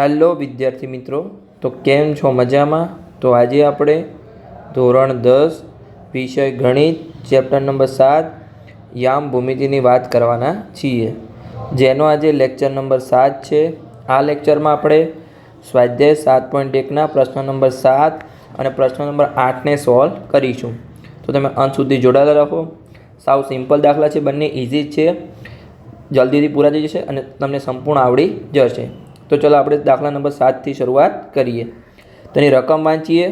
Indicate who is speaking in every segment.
Speaker 1: Hello વિદ્યાર્થી મિત્રો. તો કેમ છો? મજામાં? તો આજે આપણે ધોરણ દસ, વિષય ગણિત, ચેપ્ટર નંબર સાત, યામ ભૂમિતિની વાત કરવાના છીએ. જેનો આજે લેક્ચર નંબર સાત છે. આ લેક્ચરમાં આપણે સ્વાધ્યાય સાત પોઈન્ટ એકના પ્રશ્ન નંબર સાત અને પ્રશ્ન નંબર આઠને સોલ્વ કરીશું. તો તમે અંત સુધી જોડાયેલા રહો. સાવ સિમ્પલ દાખલા છે. બંને ઇઝી છે. જલ્દીથી પૂરા થઈ જશે અને તમને સંપૂર્ણ આવડી જશે. તો ચલો આપણે દાખલા નંબર સાતથી શરૂઆત કરીએ. તેની રકમ વાંચીએ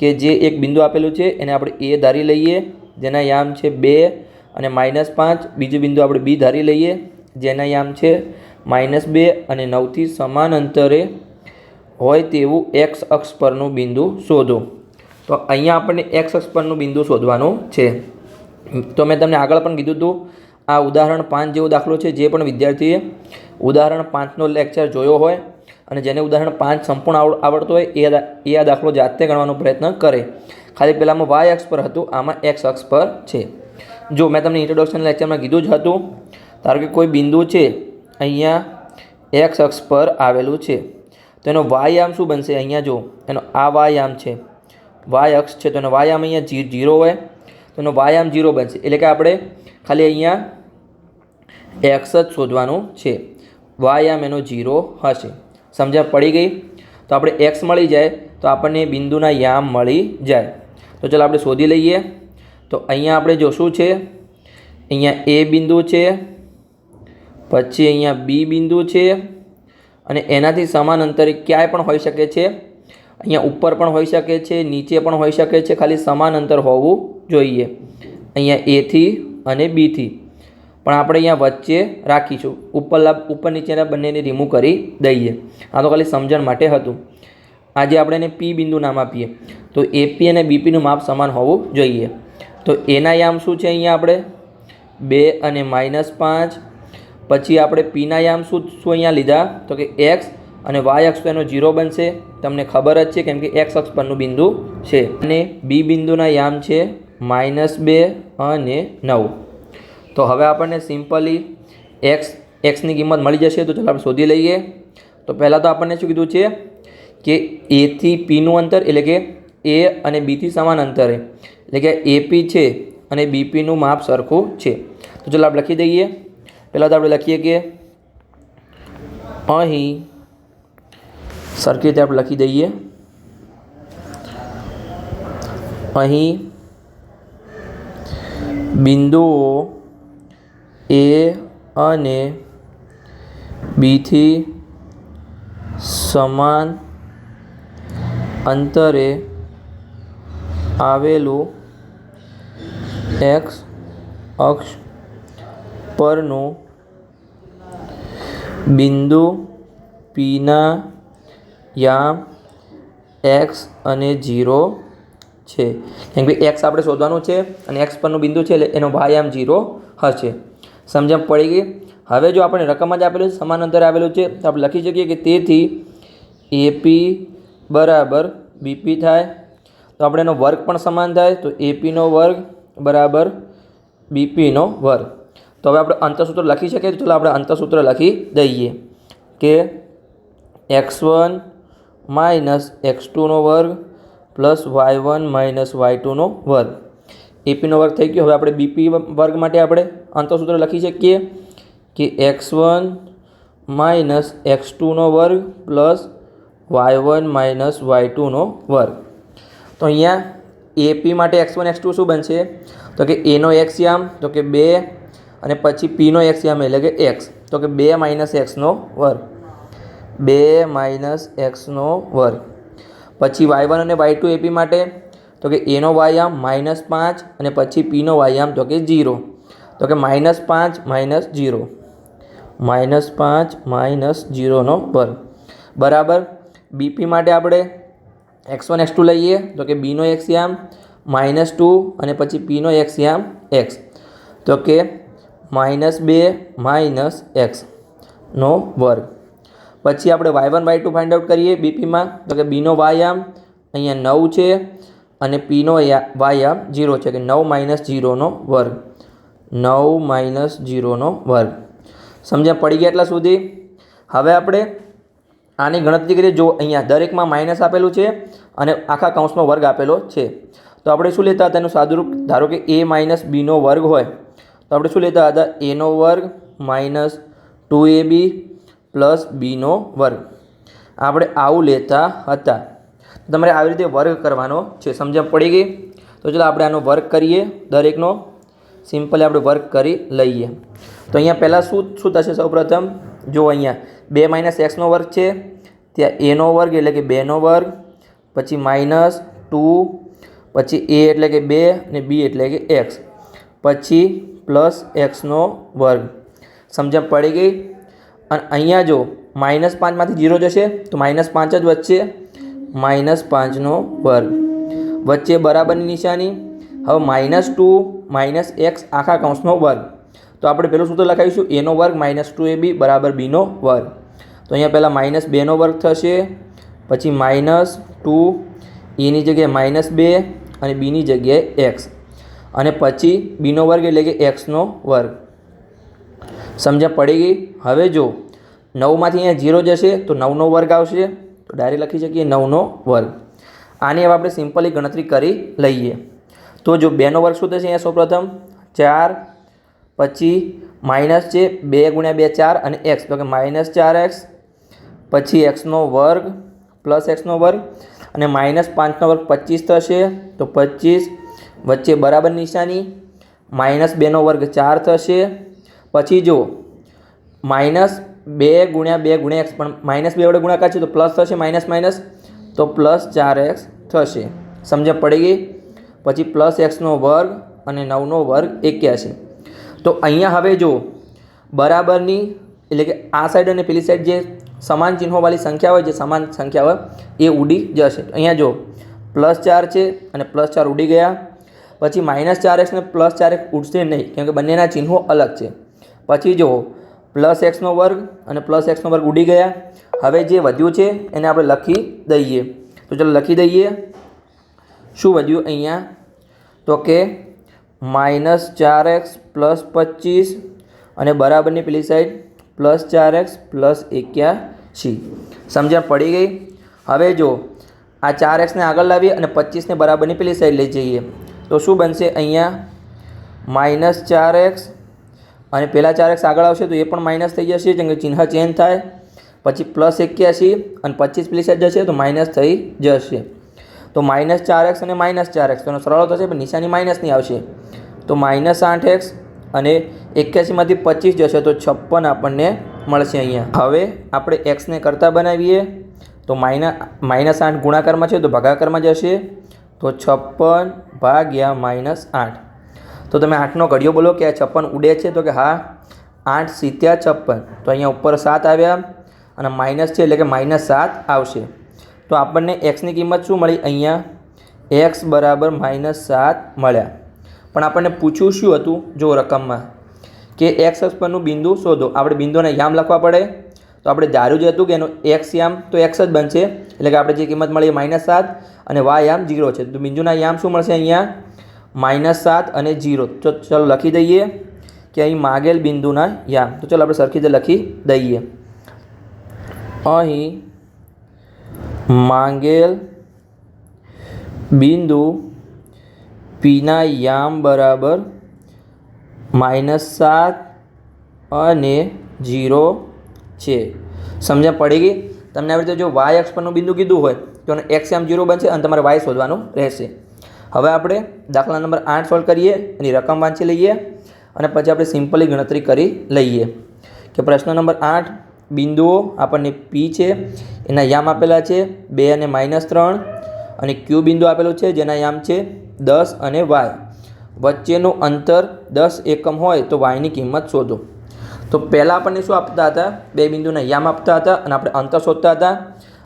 Speaker 1: કે જે એક બિંદુ આપેલું છે એને આપણે એ ધારી લઈએ, જેના યામ છે બે અને માઇનસ પાંચ. બીજું બિંદુ આપણે બી ધારી લઈએ, જેના યામ છે માઇનસ બે અને નવથી સમાન અંતરે હોય તેવું એક્સ અક્ષ પરનું બિંદુ શોધો. તો અહીંયા આપણને એક્સ અક્ષ પરનું બિંદુ શોધવાનું છે. તો મેં તમને આગળ પણ કીધું હતું આ ઉદાહરણ પાંચ જેવો દાખલો છે, જે પણ વિદ્યાર્થીએ ઉદાહરણ પાંચનો લેક્ચર જોયો હોય અને જેને ઉદાહરણ પાંચ સંપૂર્ણ આવડ, આવડતો હોય, એ આ દાખલો જાતે ગણવાનો પ્રયત્ન કરે. ખાલી પહેલાંમાં વાય અક્ષ પર હતું, આમાં એક્સ અક્ષ પર છે. જો મેં તમને ઇન્ટ્રોડક્શન લેક્ચરમાં કીધું જ હતું, ધારો કે કોઈ બિંદુ છે, અહીંયા એક્સ અક્ષ પર આવેલું છે, તો એનો વાયામ શું બનશે? અહીંયા જો, એનો આ વાયામ છે. વાય અક્ષ છે, તો એનો વાયામ અહીંયા જીરો હોય, તો એનો વાયામ જીરો બનશે. એટલે કે આપણે ખાલી અહીંયા એક્સ જ શોધવાનું છે. વાયામ એનો જીરો હશે. સમજણ પડી ગઈ? તો આપણે એક્સ મળી જાય, તો આપણને બિંદુના યામ મળી જાય. તો ચાલો આપણે શોધી લઈએ. તો અહીંયા આપણે જો શું છે? અહીંયા એ બિંદુ છે, પછી અહીંયા બી બિંદુ છે, અને એનાથી સમાન અંતરે ક્યાંય પણ હોઈ શકે છે. અહીંયા ઉપર પણ હોઈ શકે છે, નીચે પણ હોઈ શકે છે, ખાલી સમાન અંતર હોવું જોઈએ. અહીંયા એથી અને બીથી. પણ આપણે અહીંયા વચ્ચે રાખીશું. ઉપરલા ઉપર નીચેના બંનેને રિમૂવ કરી દઈએ. આ તો ખાલી સમજણ માટે હતું. આજે આપણે એને પી બિંદુ નામ આપીએ. તો એપી અને બીપીનું માપ સમાન હોવું જોઈએ. તો એના યામ શું છે અહીંયા આપણે? બે અને માઇનસ પાંચ. પછી આપણે પીના યામ શું શું અહીંયા લીધા? તો કે એક્સ અને વાય અક્ષ તો એનો જીરો બનશે. તમને ખબર જ છે કેમ કે એક્સ અક્ષ પરનું બિંદુ છે. અને બી બિંદુના યામ છે માઇનસ બે અને નવ. તો હવે આપણને સિમ્પલી એક્સ, એક્સની કિંમત મળી જશે, તો ચાલો આપણે શોધી લઈએ. તો પહેલાં તો આપણને શું કીધું છે કે એથી પીનું અંતર એટલે કે એ અને બીથી સમાન અંતરે. એટલે કે એપી છે અને બીપીનું માપ સરખું છે. તો ચાલો આપણે લખી દઈએ. પહેલાં તો આપણે લખીએ કે અહીં સરખી રીતે આપણે લખી દઈએ. અહીં બિંદુઓ એ અને બીથી સમાન અંતરે આવેલું એક્સ અક્ષ પરનું બિંદુ પીના યામ એક્સ અને જીરો છે. કેમ કે એક્સ આપણે શોધવાનું છે અને એક્સ પરનું બિંદુ છે એટલે એનો વાયામ જીરો હશે. સમજણ પડી ગઈ? હવે જો આપણે રકમ જ આપેલું છે, સમાન અંતરે આવેલું છે, તો આપણે લખી શકીએ કે તેથી એપી બરાબર બીપી થાય. તો આપણે એનો વર્ગ પણ સમાન થાય, તો એપીનો વર્ગ બરાબર બીપીનો વર્ગ. તો હવે આપણે અંતસૂત્ર લખી શકીએ, તો ચાલો આપણે અંતસૂત્ર લખી દઈએ કે એક્સ વન માઇનસ એક્સ ટુનો વર્ગ plus Y one minus Y ટુનો વર્ગ. એપીનો વર્ગ થઈ ગયો. હવે આપણે બીપી વર્ગ માટે આપણે અંતસૂત્ર લખી શકીએ કે એક્સ વન માઇનસ એક્સ ટુનો વર્ગ plus Y one minus Y ટુનો વર્ગ. તો અહીંયા એપી માટે એક્સ વન, એક્સ ટુ શું બનશે? તો કે એનો એક્સ યામ, તો કે બે, અને પછી પીનો એક્સ યામ એટલે કે એક્સ. તો કે બે માઇનસ એક્સનો વર્ગ. બે માઇનસ એક્સનો વર્ગ. પછી વાય વન અને વાય ટુ એપી માટે તો કે એનો વાયામ માઇનસ પાંચ અને પછી પીનો વાયામ તો કે જીરો તો કે માઇનસ પાંચ માઇનસ જીરો માઇનસ પાંચ માઇનસ જીરોનો વર્ગ. બરાબર? બીપી માટે આપણે એક્સ વન એક્સ ટુ લઈએ. તો કે બીનો એક્સ યામ માઇનસ ટુ અને પછી પીનો એક્સ યામ એક્સ તો કે માઇનસ બે માઇનસ એક્સનો વર્ગ. પછી આપણે Y one Y two find out કરીએ બીપીમાં તો કે બીનો વાયામ અહીંયા નવ છે. અને પીનો વાય જીરો છે કે નવ માઇનસ જીરોનો વર્ગ. નવ માઇનસ જીરોનો વર્ગ. સમજ્યા? પડી ગયા એટલા સુધી? હવે આપણે આની ગણતરી કરીએ. જો અહીંયા દરેકમાં માઇનસ આપેલું છે અને આખા કૌંસમાં વર્ગ આપેલો છે. તો આપણે શું લેતા હતા? એનું સાદુરૂપ, ધારો કે એ માઇનસ બીનો વર્ગ હોય, તો આપણે શું લેતા હતા? એનો વર્ગ minus two A B plus બીનો વર્ગ. આપણે આવું લેતા હતા. તમારે આવી રીતે વર્ગ કરવાનો છે. સમજણ પડી ગઈ? તો ચલો આપણે આનો વર્ગ કરીએ દરેકનો. સિમ્પલી આપણે વર્ક કરી લઈએ. તો અહીંયા પહેલાં શું શું થશે? સૌપ્રથમ જો અહીંયા બે માઇનસ એક્સનો વર્ગ છે, ત્યાં એનો વર્ગ એટલે કે બેનો વર્ગ પછી માઇનસ ટુ પછી એ એટલે કે બે અને બી એટલે કે એક્સ પછી પ્લસ એક્સનો વર્ગ સમજણ પડી ગઈ? અને અહીંયા જો માઇનસ પાંચમાંથી જીરો જશે, તો માઇનસ પાંચ જ વચ્ચે માઇનસ પાંચનો વર્ગ. વચ્ચે બરાબરની નિશાની. હવે માઇનસ ટુ માઇનસ એક્સ આખા કૌંસનો વર્ગ. તો આપણે પેલું સૂત્ર લખાવીશું. એનો વર્ગ માઇનસ ટુ એ બી બરાબર બીનો વર્ગ. તો અહીંયા પહેલાં માઇનસ બેનો વર્ગ થશે. પછી માઇનસ ટુ એની જગ્યાએ માઇનસ બે અને બીની જગ્યાએ એક્સ. અને પછી બીનો વર્ગ એટલે કે એક્સનો વર્ગ. સમજ્યા પડી ગઈ? હવે જો નવમાંથી અહીંયા ઝીરો જશે તો નવનો વર્ગ આવશે. તો ડાયરેક્ટ લખી શકીએ નવનો વર્ગ. આની હવે આપણે સિમ્પલી ગણતરી કરી લઈએ. તો જો બેનો વર્ગ શું થશે અહીંયા સૌપ્રથમ? ચાર પછી માઇનસ છે બે ગુણ્યા બે ચાર અને એક્સ. તો કે માઇનસ ચાર એક્સ પછી એક્સનો વર્ગ પ્લસ એક્સનો વર્ગ અને માઇનસ પાંચનો વર્ગ પચીસ થશે. તો પચીસ વચ્ચે બરાબર નિશાની. માઇનસ બેનો વર્ગ ચાર થશે. પછી જો માઇનસ બે ગુણ્યા બે ગુણ્યા એક્સ, પણ માઇનસ બે વડે ગુણાકાર છે તો પ્લસ થશે માઇનસ માઇનસ તો પ્લસ ચાર એક્સ થશે. સમજ પડી ગઈ? પછી પ્લસ એક્સનો વર્ગ અને નવનો વર્ગ એક્યાસી. તો અહીંયા હવે જો બરાબરની, એટલે કે આ સાઈડ અને પેલી સાઈડ જે સમાન ચિહ્નોવાળી સંખ્યા હોય, જે સમાન સંખ્યા હોય, એ ઉડી જશે. અહીંયા જો પ્લસ ચાર છે અને પ્લસ ચાર ઉડી ગયા. પછી માઇનસ ચાર એક્સ ને પ્લસ ચાર એક્સ ઉડશે નહીં, કેમ કે બંનેના ચિહ્નો અલગ છે. પછી જો પ્લસ એક્સનો વર્ગ અને પ્લસ એક્સનો વર્ગ ઉડી ગયા. હવે જે વધ્યું છે એને આપણે લખી દઈએ. તો ચાલો લખી દઈએ. શું વધ્યું અહીંયા? તો કે માઇનસ ચાર એક્સ પ્લસ પચીસ અને બરાબરની પેલી સાઈડ પ્લસ ચાર એક્સ પ્લસ એક્યાસી. સમજણ પડી ગઈ? હવે જો આ ચાર એક્સને આગળ લાવીએ અને પચીસને બરાબરની પેલી સાઈડ લઈ જઈએ. તો શું બનશે અહીંયા? માઇનસ ચાર એક્સ અને પહેલાં ચાર એક્સ આગળ આવશે તો એ પણ માઇનસ થઈ જશે, જેમ કે ચિહ્ન ચેન્જ થાય. પછી પ્લસ એક્યાસી અને પચીસ પેલી સાઈડ જશે તો માઇનસ થઈ જશે. તો માઇનસ ચાર એક્સ અને માઇનસ ચાર એક્સ તેનો સરળ થશે, પણ નિશાની માઇનસની આવશે. તો માઇનસ આઠ એક્સ અને એક્યાસીમાંથી પચીસ જશે, તો છપ્પન આપણને મળશે અહીંયા. હવે આપણે એક્સને કરતાં બનાવીએ. તો માઇના માઇનસ આઠ ગુણાકારમાં છે, તો ભાગાકારમાં જશે. તો છપ્પન ભાગ્યા માઇનસ આઠ. તો તમે આઠનો ઘડિયો બોલો કે આ છપ્પન ઉડે છે? તો કે હા, આઠ સિત્યા છપ્પન. તો અહીંયા ઉપર સાત આવ્યા અને માઇનસ છે એટલે કે માઇનસ સાત આવશે. તો આપણને એક્સની કિંમત શું મળી? અહીંયા એક્સ બરાબર માઇનસ સાત મળ્યા. પણ આપણને પૂછ્યું શું હતું જો રકમમાં? કે એક્સ અક્ષ પરનું બિંદુ શોધો. આપણે બિંદુને યામ લખવા પડે. તો આપણે ધાર્યું જ હતું કે એનું એક્સ યામ, તો એક્સ જ બનશે. એટલે કે આપણે જે કિંમત મળી માઇનસ સાત અને વાય યામ જીરો છે. તો બિંદુના યામ શું મળશે અહીંયા? માઇનસ સાત અને જીરો તો ચલો લખી દઈએ કે અહીં માગેલ બિંદુના યામ તો ચલો આપણે સરખી રીતે લખી દઈએ. અહીં માંગેલ બિંદુ પીના યામ બરાબર માઇનસ સાત અને જીરો છે. સમજણ પડી ગઈ? તમને આવી રીતે જો વાય અક્ષ પરનું બિંદુ કીધું હોય, તો એક્સ યામ જીરો બનશે અને તમારે વાય શોધવાનું રહેશે. હવે આપણે દાખલા નંબર આઠ સોલ્વ કરીએ, એની રકમ વાંચી લઈએ અને પછી આપણે સિમ્પલી ગણતરી કરી લઈએ. કે પ્રશ્ન નંબર આઠ, બિંદુઓ આપણને પી છે, એના યામ આપેલા છે બે અને માઇનસ ત્રણ અને ક્યુ બિંદુ આપેલું છે, જેના યામ છે દસ અને વાય વચ્ચેનું અંતર દસ એકમ હોય તો વાયની કિંમત શોધો. તો પહેલાં આપણને શું આપતા હતા? બે બિંદુના યામ આપતા હતા અને આપણે અંતર શોધતા હતા.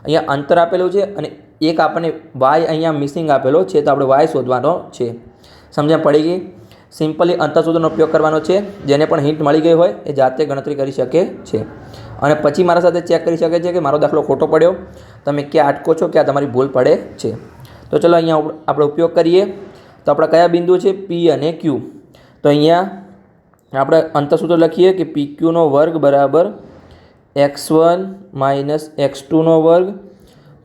Speaker 1: અહીંયા અંતર આપેલું છે અને એક આપણને વાય અહીંયા મિસિંગ આપેલો છે, તો આપણે વાય શોધવાનો છે. સમજણ પડી ગઈ? સિમ્પલી અંતર ઉપયોગ કરવાનો છે, જેને પણ હિન્ટ મળી ગઈ હોય, એ જાતે ગણતરી કરી શકે છે. અને પછી મારા સાથે ચેક કરી શકે છે કે મારો દાખલો ખોટો પડ્યો, તમે ક્યાં અટકો છો, ક્યાં તમારી ભૂલ પડે છે. તો ચલો અહીંયા આપણે ઉપયોગ કરીએ. તો આપણા કયા બિંદુ છે? પી અને ક્યુ તો અહીંયા આપણે અંતરસૂત્ર લખીએ કે પી ક્યુનો વર્ગ બરાબર એક્સ વન માઇનસ એક્સ ટુનો વર્ગ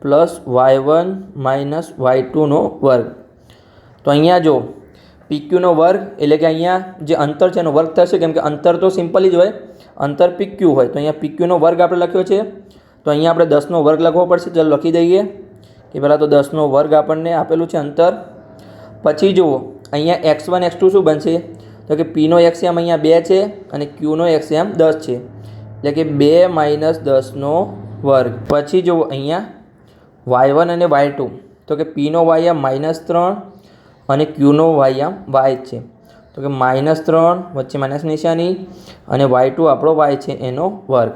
Speaker 1: plus Y one minus Y ટુનો વર્ગ. તો અહીંયા જો પીક્યુનો વર્ગ, એટલે કે અહીંયા જે અંતર છે એનો વર્ગ થશે, કેમ કે અંતર તો સિમ્પલી જ હોય, અંતર પીક્યુ હોય. તો અહીંયા પીક્યુનો વર્ગ આપણે લખ્યો છે. તો અહીંયા આપણે દસનો વર્ગ લખવો પડશે. ચાલો લખી દઈએ કે પહેલાં તો દસનો વર્ગ આપણને આપેલું છે અંતર. પછી જુઓ, અહીંયા એક્સ વન, એક્સ ટુ શું બનશે? તો કે પીનો એક્સએમ અહીંયા બે છે અને ક્યુનો એક્સએમ દસ છે. એટલે કે બે માઇનસ દસનો વર્ગ. પછી જુઓ, અહીંયા વાય વન અને વાય ટુ. તો કે પીનો વાય માઇનસ ત્રણ અને ક્યુનો વાય વાય છે. તો કે માઇનસ ત્રણ વચ્ચે માઇનસ નિશાની અને વાય ટુ આપણો વાય છે એનો વર્ગ.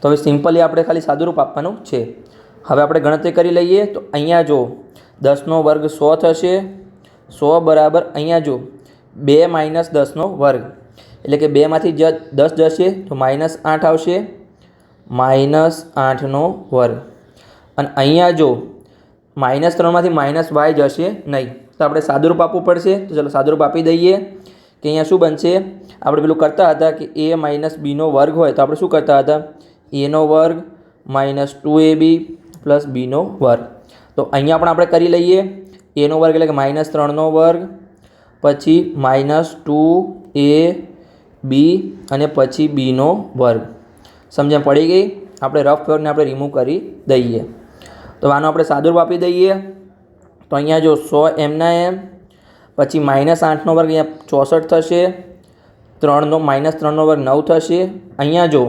Speaker 1: તો હવે સિમ્પલી આપણે ખાલી સાદુરૂપ આપવાનું છે. હવે આપણે ગણતરી કરી લઈએ તો અહીંયા જો દસનો વર્ગ સો થશે. સો બરાબર અહીંયા જો બે માઇનસ દસનો વર્ગ. એટલે કે બેમાંથી જ દસ જશે તો માઇનસ આઠ આવશે. માઇનસ આઠનો વર્ગ. અને અહીંયા જો માઇનસ ત્રણમાંથી માઇનસ વાય જશે નહીં. તો આપણે સાદુરૂપ આપવું પડશે. તો ચલો સાદુરૂપ આપી દઈએ કે અહીંયા શું બનશે? આપણે પેલું કરતા હતા કે એ માઇનસ બીનો વર્ગ હોય તો આપણે શું કરતા હતા? એનો વર્ગ minus two A B plus બીનો વર્ગ. તો અહીંયા પણ આપણે કરી લઈએ. એનો વર્ગ એટલે કે માઇનસ ત્રણનો વર્ગ, પછી માઇનસ ટુ એ બી અને પછી બીનો વર્ગ. સમજણ પડી ગઈ? આપણે રફ વર્ગને આપણે રિમૂવ કરી દઈએ. તો આનો આપણે સાદુરૂપ આપી દઈએ. તો અહીંયા જો સો એમના એમ, પછી માઇનસ આઠનો વર્ગ અહીંયા ચોસઠ થશે, ત્રણનો માઇનસ ત્રણનો વર્ગ નવ થશે. અહીંયા જો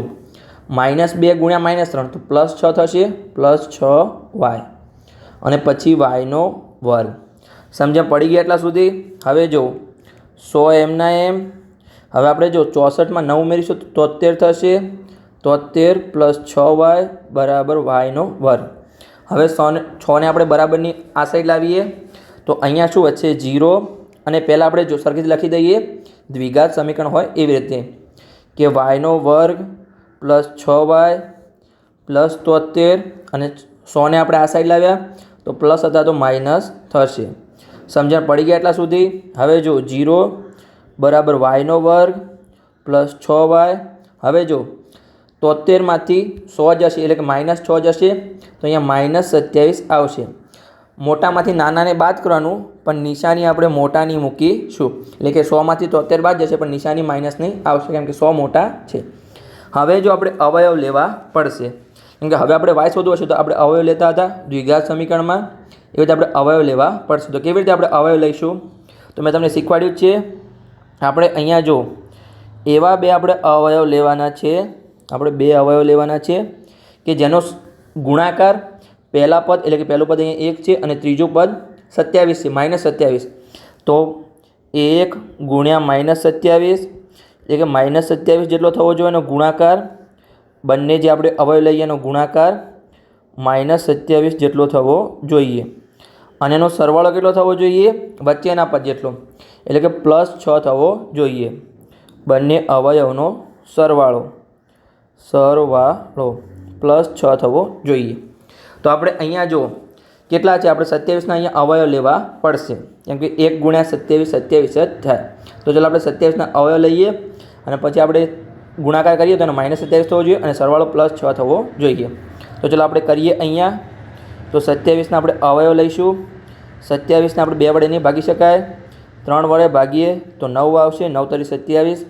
Speaker 1: માઇનસ બે ગુણ્યા માઇનસ ત્રણ, તો પ્લસ છ થશે, પ્લસ છ વાય. અને પછી વાયનો વર્ગ. સમજ્યા પડી ગયા એટલા સુધી? હવે જો સો એમના એમ, હવે આપણે જો ચોસઠમાં નવ ઉમેરીશું તો તોતેર થશે. તોતેર પ્લસ છ વાય બરાબર વાયનો વર્ગ. હવે સોને, છને આપણે બરાબરની આ સાઈડ લાવીએ. તો અહીંયા શું વચ્ચે જીરો અને પહેલાં આપણે જો સરખી લખી દઈએ. દ્વિઘાત સમીકરણ હોય એવી રીતે. કે વાયનો વર્ગ પ્લસ છ વાય પ્લસ તોતેર અને સોને આપણે આ સાઈડ લાવ્યા. તો પ્લસ હતા તો માઇનસ થશે. સમજણ પડી ગયા એટલા સુધી? હવે જો જીરો બરાબર વાયનો વર્ગ પ્લસ છ વાય હવે જો તોતેરમાંથી સો જશે એટલે કે માઇનસ છ જશે તો અહીંયા માઇનસ સત્યાવીસ આવશે. મોટામાંથી નાનાને બાદ કરવાનું, પણ નિશાની આપણે મોટાની મૂકીશું. એટલે કે સોમાંથી તોતેર બાદ જશે, પણ નિશાની માઇનસની આવશે, કેમ કે સો મોટા છે. હવે જો આપણે અવયવ લેવા પડશે, કેમ કે હવે આપણે વાય શોધવું હશે તો આપણે અવયવ લેતા હતા દ્વિઘાત સમીકરણમાં. એવી રીતે આપણે અવયવ લેવા પડશે. તો કેવી રીતે આપણે અવયવ લઈશું? તો મેં તમને શીખવાડ્યું છે. આપણે અહીંયા જો એવા બે આપણે અવયવ લેવાના છે. આપણે બે અવયવ લેવાના છે કે જેનો ગુણાકાર પહેલા પદ એટલે કે પહેલું પદ અહીંયા એક છે અને ત્રીજું પદ સત્યાવીસ છે, માઇનસ સત્યાવીસ. તો એક ગુણ્યા માઇનસ સત્યાવીસ, એટલે કે માઇનસ સત્યાવીસ જેટલો થવો જોઈએ એનો ગુણાકાર. બંને જે આપણે અવયવ લઈએ એનો ગુણાકાર માઇનસ સત્યાવીસ જેટલો થવો જોઈએ. અને એનો સરવાળો કેટલો થવો જોઈએ? વચ્ચેના પદ જેટલો. એટલે કે પ્લસ છ થવો જોઈએ. બંને અવયવનો સરવાળો. સરવાળો પ્લસ છ થવો જોઈએ. તો આપણે અહીંયા જો કેટલા છે? આપણે સત્યાવીસના અહીંયા અવયવ લેવા પડશે. કેમ કે એક ગુણ્યા સત્યાવીસ સત્યાવીસ જ થાય. તો ચાલો આપણે સત્યાવીસના અવયવ લઈએ અને પછી આપણે ગુણાકાર કરીએ તો એનો માઇનસ સત્યાવીસ થવો જોઈએ અને સરવાળો પ્લસ છ થવો જોઈએ. તો ચાલો આપણે કરીએ અહીંયા. તો સત્યાવીસના આપણે અવયવ લઈશું. સત્યાવીસને આપણે બે વડે નહીં ભાગી શકાય. ત્રણ વડે ભાગીએ તો નવ આવશે. નવ તરી સત્યાવીસ.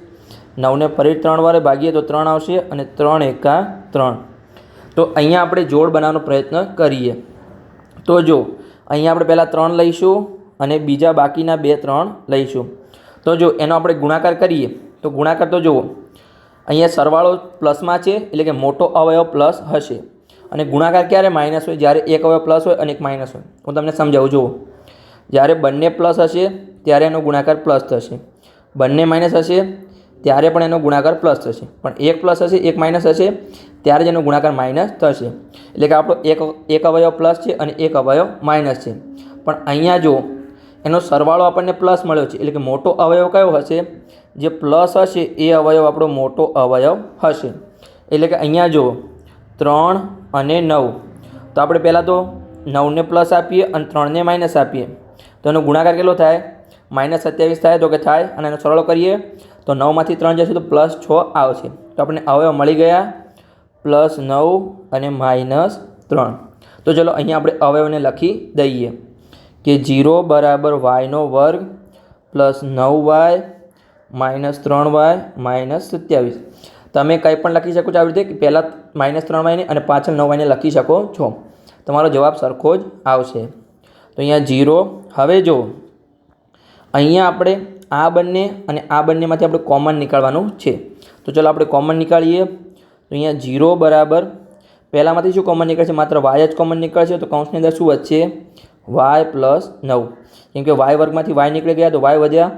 Speaker 1: નવને ફરી ત્રણ વડે ભાગીએ તો ત્રણ આવશે અને ત્રણ એકા ત્રણ. તો અહીંયા આપણે જોડ બનાવવાનો પ્રયત્ન કરીએ. તો જો, અહીંયા આપણે પહેલાં ત્રણ લઈશું અને બીજા બાકીના બે ત્રણ લઈશું. તો જો, એનો આપણે ગુણાકાર કરીએ. તો ગુણાકાર તો જુઓ, અહીંયા સરવાળો પ્લસમાં છે એટલે કે મોટો અવયવ પ્લસ હશે. અને ગુણાકાર ક્યારે માઇનસ હોય? જ્યારે એક અવયવ પ્લસ હોય અને એક માઇનસ હોય. હું તમને સમજાવું, જુઓ. જ્યારે બંને પ્લસ હશે, ત્યારે એનો ગુણાકાર પ્લસ થશે. બંને માઇનસ હશે ત્યારે પણ એનો ગુણાકાર પ્લસ થશે. પણ એક પ્લસ હશે, એક માઇનસ હશે, ત્યારે જ એનો ગુણાકાર માઇનસ થશે. એટલે કે આપણો એક એક અવયવ પ્લસ છે અને એક અવયવ માઇનસ છે. પણ અહીંયા જો એનો સરવાળો આપણને પ્લસ મળ્યો છે, એટલે કે મોટો અવયવ કયો હશે? જે પ્લસ હશે, એ અવયવ આપણો મોટો અવયવ હશે. એટલે કે અહીંયા જુઓ ત્રણ અને નવ, તો આપણે પહેલાં તો નવને પ્લસ આપીએ અને ત્રણને માઇનસ આપીએ. તો એનો ગુણાકાર કેટલો થાય? માઇનસ સત્યાવીસ થાય, તો કે થાય? અને એનો સરવાળો કરીએ તો નવમાંથી ત્રણ જશે તો પ્લસ છ આવશે. તો આપણને અવયવ મળી ગયા. પ્લસ નવ અને માઇનસ ત્રણ. તો ચલો અહીંયા આપણે અવયવને લખી દઈએ કે જીરો બરાબર વાયનો વર્ગ પ્લસ નવ વાય માઇનસ ત્રણ વાય માઇનસ સત્યાવીસ. તમે કંઈ પણ લખી શકો છો આવી રીતે કે પહેલાં માઇનસ ત્રણ વાયને અને પાછળ નવ વાયને લખી શકો છો. તમારો જવાબ સરખો જ આવશે. તો અહીંયા જીરો હવે જો અહીંયા આપણે આ બંને અને આ બંનેમાંથી આપણે કોમન નીકાળવાનું છે. તો ચલો આપણે કોમન નીકાળીએ. તો અહીંયા જીરો બરાબર. પહેલાંમાંથી શું કોમન નીકળશે? માત્ર વાય જ કોમન નીકળશે. તો કૌંસની અંદર શું વધશે? વાય પ્લસ નવ. કેમ કે વાય વર્ગમાંથી વાય નીકળી ગયા તો વાય વધ્યા.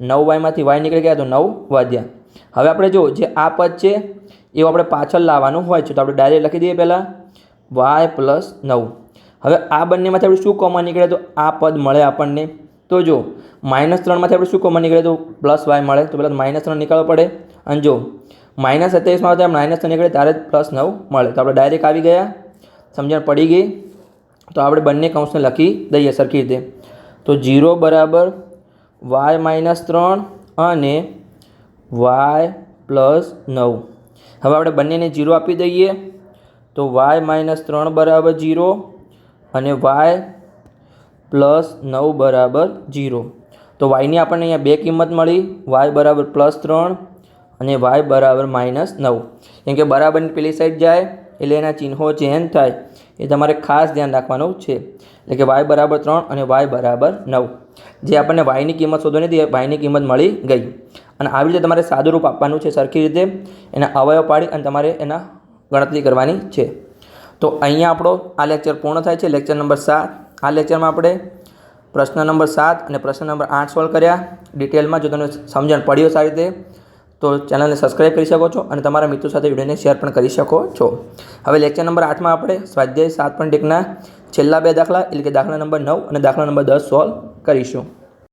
Speaker 1: નવ વાયમાંથી વાય નીકળી ગયા તો નવ વધ્યા. હવે આપણે જો જે આ પદ છે, એવું આપણે પાછળ લાવવાનું હોય છે. તો આપણે ડાયરેક્ટ લખી દઈએ પહેલાં. વાય પ્લસ નવ. હવે આ બંનેમાંથી આપણે શું કોમન નીકળે? તો આ પદ મળે આપણને. તો જો માઇનસ ત્રણમાંથી આપણે શું કોમન નીકળે? તો પ્લસ વાય મળે. તો પહેલાં માઇનસ ત્રણ નીકળવો પડે. અને જો માઇનસ સત્યાવીસમાં આવતા માઇનસ ત્રણ નીકળે ત્યારે જ પ્લસ નવ મળે. તો આપણે ડાયરેક્ટ આવી ગયા. સમજણ પડી ગઈ? તો આપણે બંને કૌંસને લખી દઈએ સરખી રીતે. તો જીરો બરાબર વાય માઇનસ ત્રણ અને વાય પ્લસ નવ. હવે આપણે બંનેને જીરો આપી દઈએ. તો વાય માઇનસ ત્રણ બરાબર જીરો અને વાય પ્લસ નવ બરાબર જીરો તો વાયની આપણને અહીંયા બે કિંમત મળી. વાય બરાબર પ્લસ ત્રણ અને વાય બરાબર માઇનસ નવ. કેમ કે બરાબરની પેલી સાઈડ જાય, એટલે એના ચિહ્નો ચેન્જ થાય. એ તમારે ખાસ ધ્યાન રાખવાનું છે. એટલે કે વાય બરાબર ત્રણ અને વાય બરાબર નવ. જે આપણને વાયની કિંમત શોધવાની હતી વાયની કિંમત મળી ગઈ. અને આવી રીતે તમારે સાદું રૂપ આપવાનું છે સરખી રીતે. એના અવયવ પાડી અને તમારે એના ગણતરી કરવાની છે. તો અહીંયા આપણો આ લેક્ચર પૂર્ણ થાય છે. લેક્ચર નંબર સાત. આ લેક્ચરમાં આપણે પ્રશ્ન નંબર સાત અને પ્રશ્ન નંબર આઠ સોલ્વ કર્યા. ડિટેલમાં જો તમને સમજણ પડ્યો સારી રીતે, તો ચેનલને સબસ્ક્રાઈબ કરી શકો છો અને તમારા મિત્રો સાથે વિડીયોને શેર પણ કરી શકો છો. હવે લેક્ચર નંબર આઠમાં આપણે સ્વાધ્યાય સાત પોઈન્ટ એકના છેલ્લા બે દાખલા એટલે કે દાખલા નંબર નવ અને દાખલા નંબર દસ સોલ્વ કરીશું.